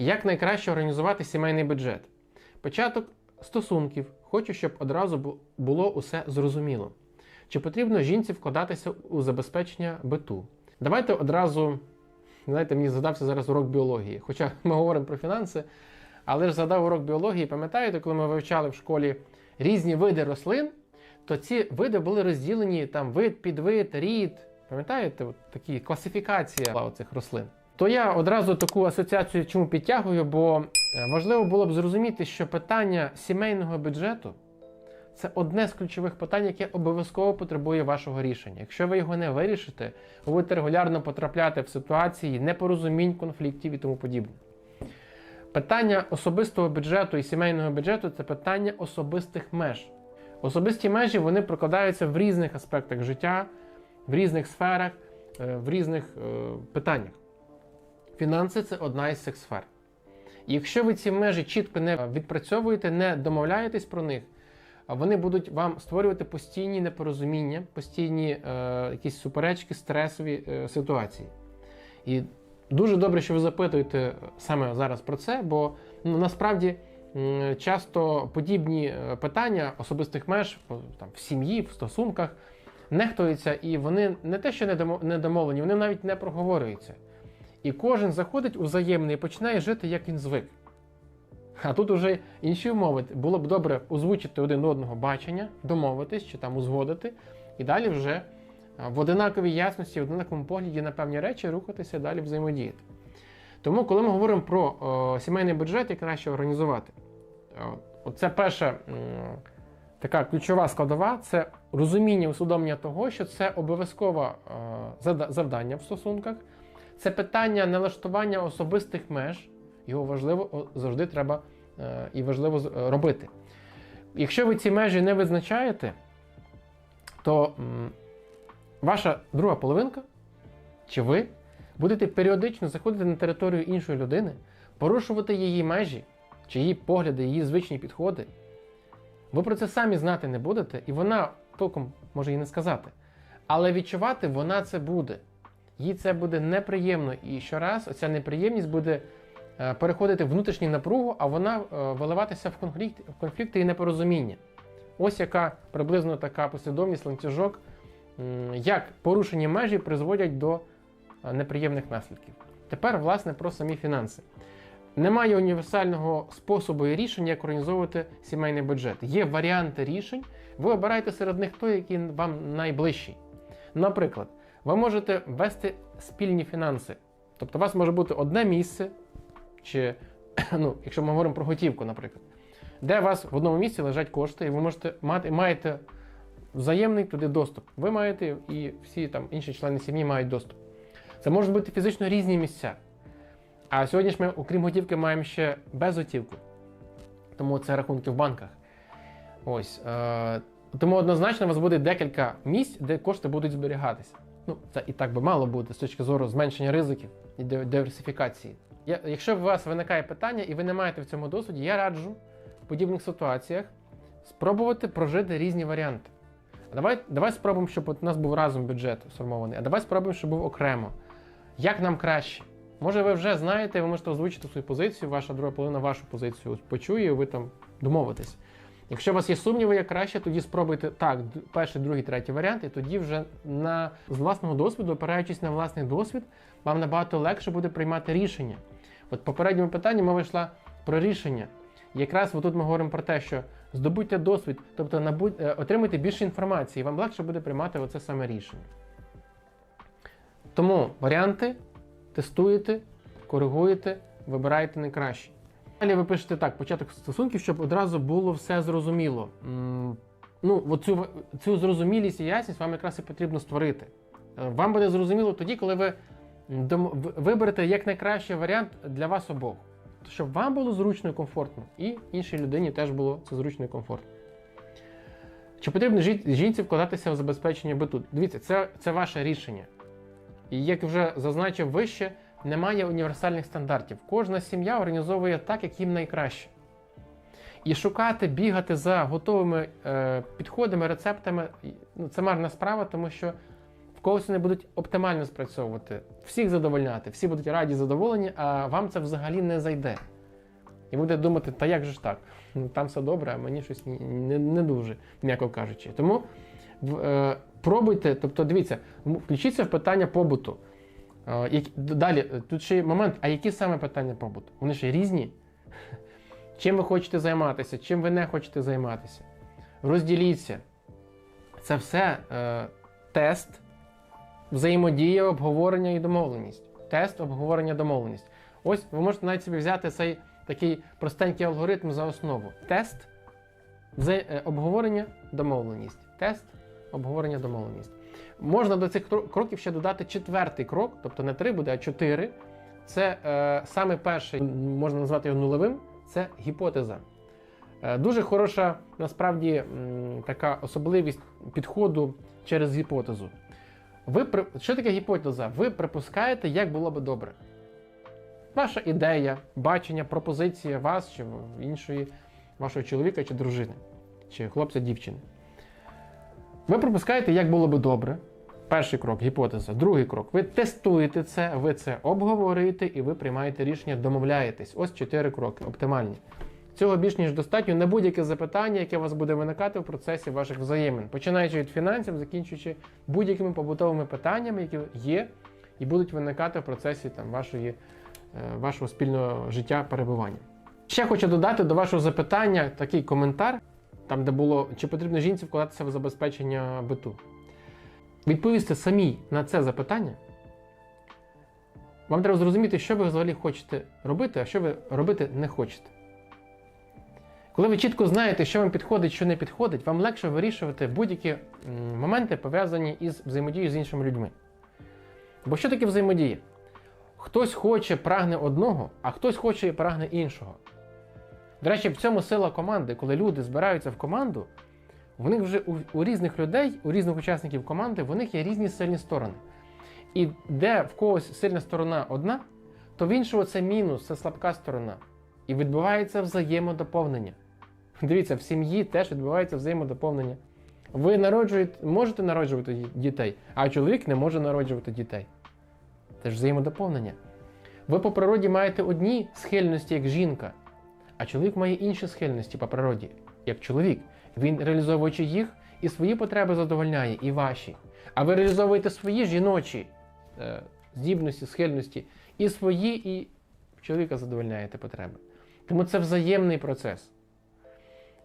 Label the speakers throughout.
Speaker 1: Як найкраще організувати сімейний бюджет? Початок стосунків. Хочу, щоб одразу було усе зрозуміло. Чи потрібно жінці вкладатися у забезпечення биту? Давайте одразу, знаєте, мені згадався зараз урок біології. Хоча ми говоримо про фінанси, але ж згадав урок біології, пам'ятаєте, коли ми вивчали в школі різні види рослин, то ці види були розділені там вид, підвид, рід. Пам'ятаєте, от такі класифікація цих рослин. То я одразу таку асоціацію чому підтягую, бо е, важливо було б зрозуміти, що питання сімейного бюджету це одне з ключових питань, яке обов'язково потребує вашого рішення. Якщо ви його не вирішите, ви будете регулярно потрапляти в ситуації непорозумінь, конфліктів і тому подібне. Питання особистого бюджету і сімейного бюджету це питання особистих меж. Особисті межі вони прокладаються в різних аспектах життя, в різних сферах, е, в різних е, питаннях. Фінанси це одна із цих сфер. Якщо ви ці межі чітко не відпрацьовуєте, не домовляєтесь про них, вони будуть вам створювати постійні непорозуміння, постійні е, якісь суперечки, стресові е, ситуації. І дуже добре, що ви запитуєте саме зараз про це, бо ну, насправді часто подібні е, питання особистих меж там, в сім'ї, в стосунках нехтуються, і вони не те, що не домовлені, вони навіть не проговорюються. І кожен заходить у взаємне і починає жити, як він звик. А тут уже інші умови. Було б добре озвучити один одного бачення, домовитись чи там узгодити, і далі вже в одинаковій ясності, в одинаковому погляді на певні речі рухатися далі взаємодіяти. Тому, коли ми говоримо про о, сімейний бюджет, як краще організувати, о, це перша така ключова складова це розуміння, усвідомлення того, що це обов'язкове е, завдання в стосунках. Це питання налаштування особистих меж. Його важливо завжди треба е, і важливо е, робити. Якщо ви ці межі не визначаєте, то ваша друга половинка чи ви будете періодично заходити на територію іншої людини, порушувати її межі, чи її погляди, її звичні підходи. Ви про це самі знати не будете, і вона толком може і не сказати. Але відчувати вона це буде їй це буде неприємно. І щораз оця неприємність буде е, переходити в внутрішню напругу, а вона е, виливатися в конфлікт, в конфлікти і непорозуміння. Ось яка приблизно така послідовність ланцюжок, як порушені межі призводять до е, неприємних наслідків. Тепер, власне, про самі фінанси. Немає універсального способу і рішення, як організовувати сімейний бюджет. Є варіанти рішень. Ви обираєте серед них той, який вам найближчий. Наприклад, ви можете вести спільні фінанси. Тобто у вас може бути одне місце, чи, ну, якщо ми говоримо про готівку, наприклад, де у вас в одному місці лежать кошти, і ви можете мати, маєте взаємний туди доступ. Ви маєте і всі там інші члени сім'ї мають доступ. Це можуть бути фізично різні місця. А сьогодні ж ми, окрім готівки, маємо ще безготівку. Тому це рахунки в банках. Ось. Е, тому однозначно у вас буде декілька місць, де кошти будуть зберігатися. Ну, це і так би мало бути з точки зору зменшення ризиків і диверсифікації. Я, якщо у вас виникає питання і ви не маєте в цьому досвіді, я раджу в подібних ситуаціях спробувати прожити різні варіанти. А давай, давай спробуємо, щоб у нас був разом бюджет сформований, а давай спробуємо, щоб був окремо. Як нам краще? Може, ви вже знаєте, ви можете озвучити свою позицію, ваша друга половина вашу позицію почує, і ви там домовитесь. Якщо у вас є сумніви, як краще, тоді спробуйте так, перший, другий, третій варіант, і тоді вже на з власного досвіду, опираючись на власний досвід, вам набагато легше буде приймати рішення. От в попередньому питанні мова йшла про рішення. Якраз тут ми говоримо про те, що здобудьте досвід, тобто набудь, е, отримуйте більше інформації, і вам легше буде приймати оце саме рішення. Тому варіанти тестуєте, коригуєте, вибираєте найкращі. Далі ви пишете так, початок стосунків, щоб одразу було все зрозуміло. Ну, оцю, цю зрозумілість і ясність вам якраз і потрібно створити. Е, Вам буде зрозуміло тоді, коли ви виберете як найкращий варіант для вас обох. Щоб вам було зручно і комфортно, і іншій людині теж було це зручно і комфортно. Чи потрібно жінці вкладатися в забезпечення биту? Дивіться, це, це ваше рішення. І як вже зазначив вище, немає універсальних стандартів. Кожна сім'я організовує так, як їм найкраще. І шукати, бігати за готовими е, підходами, рецептами ну, це марна справа, тому що в когось вони будуть оптимально спрацьовувати, всіх задовольняти, всі будуть раді, задоволені, а вам це взагалі не зайде. І буде думати, та як же ж так? Ну, Там все добре, а мені щось ні- не, не дуже, м'яко кажучи. Тому е, пробуйте, тобто дивіться, включіться в питання побуту. Далі, тут ще є момент, а які саме питання побуту? Вони ж різні. Чим ви хочете займатися, чим ви не хочете займатися. Розділіться. Це все е, тест, взаємодія, обговорення і домовленість. Тест, обговорення, домовленість. Ось ви можете навіть собі взяти цей такий простенький алгоритм за основу. Тест, е, обговорення, домовленість. Тест, обговорення, домовленість. Можна до цих кроків ще додати четвертий крок, тобто не три буде, а чотири. Це е, саме перший, можна назвати його нулевим, це гіпотеза. Е, Дуже хороша насправді м, така особливість підходу через гіпотезу. Ви що таке гіпотеза? Ви припускаєте, як було би добре. Ваша ідея, бачення, пропозиція вас чи іншої вашого чоловіка чи дружини, чи хлопця, дівчини. Ви припускаєте, як було би добре. Перший крок гіпотеза. Другий крок. Ви тестуєте це, ви це обговорюєте і ви приймаєте рішення, домовляєтесь. Ось чотири кроки, оптимальні. Цього більш ніж достатньо на будь-яке запитання, яке у вас буде виникати в процесі ваших взаємин, починаючи від фінансів, закінчуючи будь-якими побутовими питаннями, які є і будуть виникати в процесі там, вашої, е, вашого спільного життя перебування. Ще хочу додати до вашого запитання такий коментар, там де було, чи потрібно жінці вкладатися в забезпечення биту. Відповісти самі на це запитання. Вам треба зрозуміти, що ви взагалі хочете робити, а що ви робити не хочете. Коли ви чітко знаєте, що вам підходить, що не підходить, вам легше вирішувати будь-які моменти, пов'язані із взаємодією з іншими людьми. Бо що таке взаємодія? Хтось хоче, прагне одного, а хтось хоче і прагне іншого. До речі, в цьому сила команди, коли люди збираються в команду, в них вже у, у різних людей, у різних учасників команди, в них є різні сильні сторони. І де в когось сильна сторона одна, то в іншого це мінус, це слабка сторона. І відбувається взаємодоповнення. Дивіться, в сім'ї теж відбувається взаємодоповнення. Ви народжуєте, можете народжувати дітей, а чоловік не може народжувати дітей. Це ж взаємодоповнення. Ви по природі маєте одні схильності, як жінка, а чоловік має інші схильності по природі, як чоловік. Він, реалізовуючи їх, і свої потреби задовольняє, і ваші. А ви реалізовуєте свої жіночі е, здібності, схильності, і свої, і чоловіка задовольняєте потреби. Тому це взаємний процес.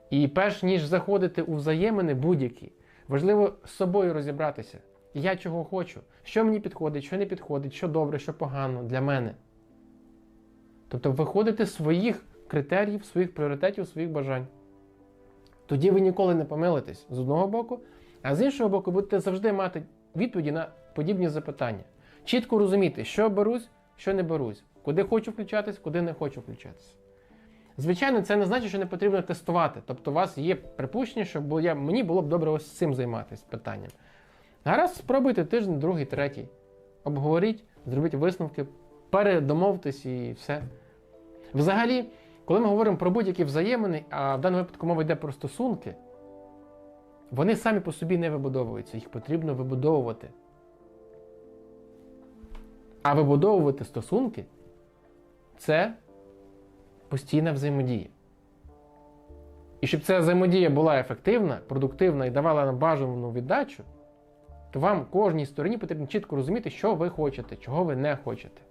Speaker 1: І перш ніж заходити у взаємини будь-які, важливо з собою розібратися. Я чого хочу, що мені підходить, що не підходить, що добре, що погано для мене. Тобто виходити з своїх критеріїв, своїх пріоритетів, своїх бажань. Тоді ви ніколи не помилитесь з одного боку, а з іншого боку, будете завжди мати відповіді на подібні запитання. Чітко розуміти, що берусь, що не берусь, куди хочу включатись, куди не хочу включатися. Звичайно, це не значить, що не потрібно тестувати. Тобто, у вас є припущення, що мені було б добре ось цим займатися питанням. Гаразд, спробуйте тиждень, другий, третій. Обговоріть, зробіть висновки, передомовтесь і все. Взагалі, коли ми говоримо про будь-які взаємини, а в даному випадку мова йде про стосунки, вони самі по собі не вибудовуються, їх потрібно вибудовувати. А вибудовувати стосунки це постійна взаємодія. І щоб ця взаємодія була ефективна, продуктивна і давала нам бажану віддачу, то вам кожній стороні потрібно чітко розуміти, що ви хочете, чого ви не хочете.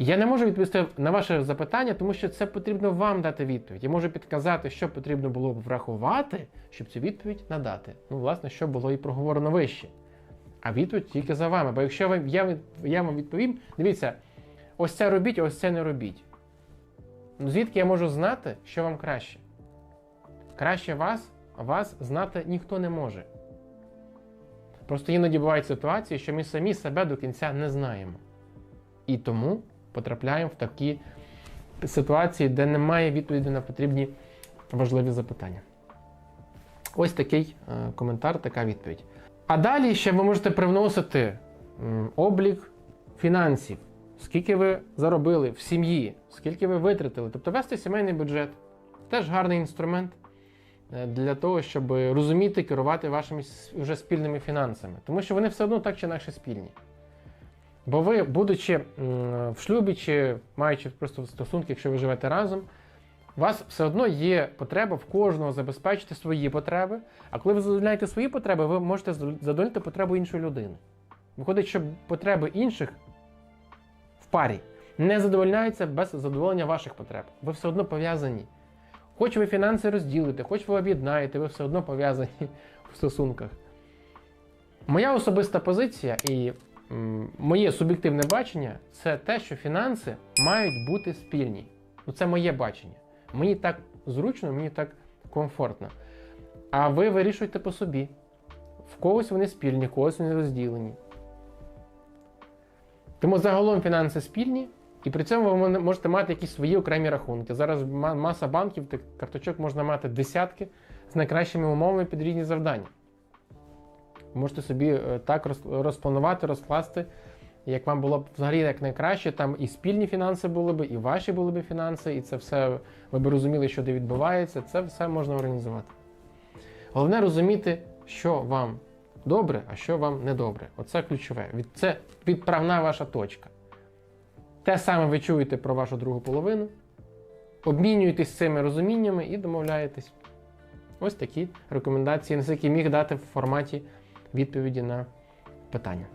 Speaker 1: Я не можу відповісти на ваше запитання, тому що це потрібно вам дати відповідь. Я можу підказати, що потрібно було б врахувати, щоб цю відповідь надати. Ну, власне, що було і проговорено вище. А відповідь тільки за вами. Бо якщо ви, я, я вам відповім, дивіться, ось це робіть, ось це не робіть. Ну, звідки я можу знати, що вам краще? Краще вас, вас знати ніхто не може. Просто іноді бувають ситуації, що ми самі себе до кінця не знаємо. І тому потрапляємо в такі ситуації, де немає відповіді на потрібні важливі запитання. Ось такий е, коментар, така відповідь. А далі ще ви можете привносити облік фінансів, скільки ви заробили в сім'ї, скільки ви витратили. Тобто вести сімейний бюджет теж гарний інструмент. е, для того, щоб розуміти, керувати вашими вже спільними фінансами. Тому що вони все одно так чи інакше спільні. Бо ви, будучи в шлюбі чи маючи просто стосунки, якщо ви живете разом, у вас все одно є потреба в кожного забезпечити свої потреби. А коли ви задовольняєте свої потреби, ви можете задовольнити потребу іншої людини. Виходить, що потреби інших в парі не задовольняються без задоволення ваших потреб. Ви все одно пов'язані. Хоч ви фінанси розділите, хоч ви об'єднаєте, ви все одно пов'язані в стосунках. Моя особиста позиція і моє суб'єктивне бачення це те, що фінанси мають бути спільні. Ну, це моє бачення. Мені так зручно, мені так комфортно. А ви вирішуйте по собі. В когось вони спільні, в когось вони розділені. Тому загалом фінанси спільні, і при цьому ви можете мати якісь свої окремі рахунки. Зараз маса банків, карточок можна мати десятки з найкращими умовами під різні завдання. Можете собі е, так розпланувати, розкласти, як вам було б взагалі як найкраще. Там і спільні фінанси були б, і ваші були б фінанси, і це все ви б розуміли, що де відбувається. Це все можна організувати. Головне розуміти, що вам добре, а що вам не добре. Оце ключове. Це відправна ваша точка. Те саме ви чуєте про вашу другу половину, обмінюєтесь цими розуміннями і домовляєтесь. Ось такі рекомендації, наскільки міг дати в форматі відповіді на питання.